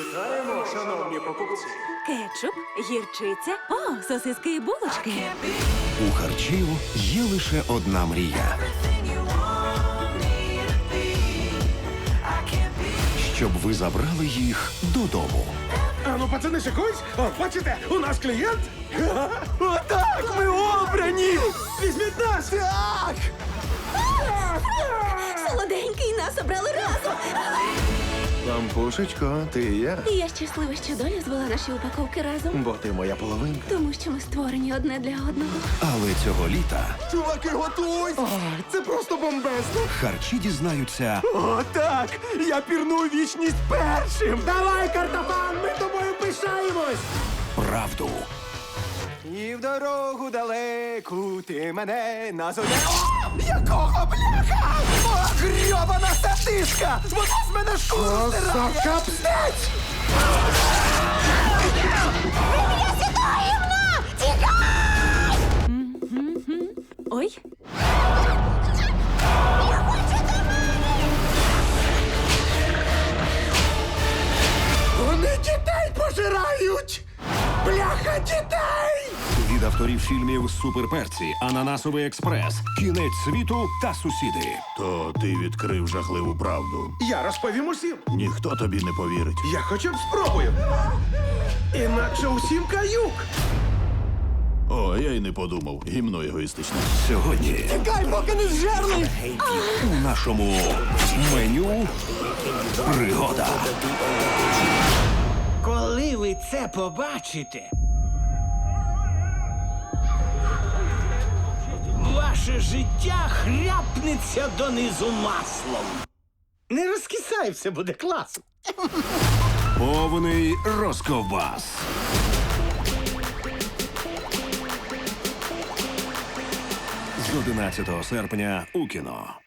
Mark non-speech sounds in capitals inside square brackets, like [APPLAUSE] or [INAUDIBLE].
Вітаємо, шановні покупці. Кетчуп, гірчиця, о, сосиски і булочки. У харчів є лише одна мрія. Щоб ви забрали їх додому. А ну, пацани, шикують? О, бачите, у нас клієнт. [LAUGHS] Отак, ми обрані! Візьміть нас! Так! Солоденький нас обрали разом. Лампушечко, ти і я. І я щаслива, що доля звела наші упаковки разом, Бо ти моя половинка. тому що ми створені одне для одного. Але цього літа Чуваки, готуйся! Це просто бомбезно! харчі дізнаються, О, так! Я пірну у вічність першим! Давай, картофан, ми тобою пишаємось! правду. І в дорогу далеку ти мене назове. О! Якого бляха? О, сатишка! Вона з мене шкуру стирає! Капстець! Ой, Вони дітей пожирають! Бляха дітей! Від авторів фільмів Суперперці, Ананасовий експрес, Кінець світу та сусіди. То ти відкрив жахливу правду. Я розповім усім. Ніхто тобі не повірить. Я хоча б спробую. Інакше усім каюк. О, я й не подумав. Гімно егоїстичне. Сьогодні Тікай, поки не зжерли! у нашому меню пригода. Коли ви це побачите, ваше життя хряпнеться донизу маслом. Не розкисай, все буде класно. Повний розковбас. З 11 серпня у кіно.